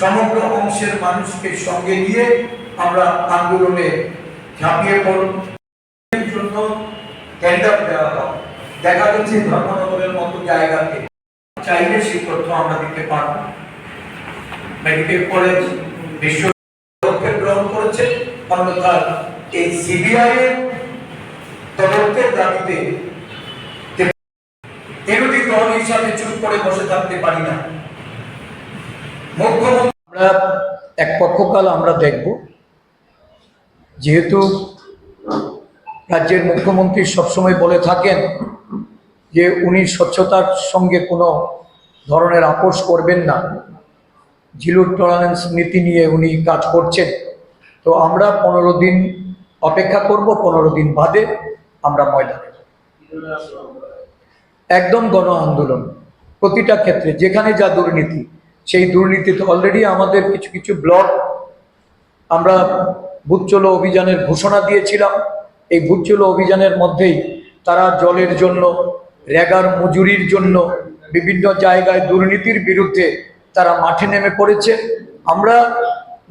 সমগ্র অংশের মানুষকে সঙ্গে নিয়ে আমরা আন্দোলনে ঝাঁপিয়ে পড়ব জন্য টেন্ডার দেওয়া হয়। দেখা যাচ্ছে ধর্মনগরের মতো জায়গাতে চাইলে সেই তথ্য আমরা দিতে পারব। মেডিকেল কলেজ বিশ্ব গ্রহণ করেছে অন্যথায় এই সিবিআই এর তদন্তের দাবিতে বিরোধী দল হিসাবে চুপ করে বসে থাকতে পারি না। আমরা এক পক্ষকাল আমরা দেখব। যেহেতু রাজ্যের মুখ্যমন্ত্রী সবসময় বলে থাকেন যে উনি স্বচ্ছতার সঙ্গে কোনো ধরনের আপোষ করবেন না। জিরো টলারেন্স নীতি নিয়ে উনি কাজ করছেন। তো আমরা পনেরো দিন অপেক্ষা করব, পনেরো দিন বাদে আমরা ময়দানে একদম গণ আন্দোলন প্রতিটা ক্ষেত্রে, যেখানে যা দুর্নীতি সেই দুর্নীতিতে অলরেডি আমাদের কিছু কিছু ব্লক আমরা বুথ চলো অভিযানের ঘোষণা দিয়েছিলাম। এই বুথ চলো অভিযানের মধ্যেই তারা জলের জন্য রেগার মজুরির জন্য বিভিন্ন জায়গায় দুর্নীতির বিরুদ্ধে তারা মাঠে নেমে পড়েছে। আমরা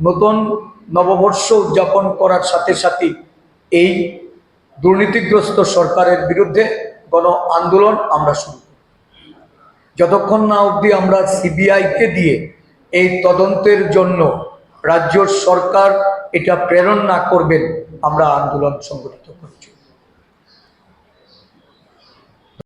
নতুন নববর্ষ উদযাপন করার সাথে সাথে এই দুর্নীতিগ্রস্ত সরকারের বিরুদ্ধে গণ আন্দোলন আমরা শুরু যতক্ষণ না অবধি আমরা সিবিআইকে দিয়ে এই তদন্তের জন্য রাজ্য সরকার এটা প্রেরণ না করবেন, আমরা আন্দোলন সংগঠিত করছি।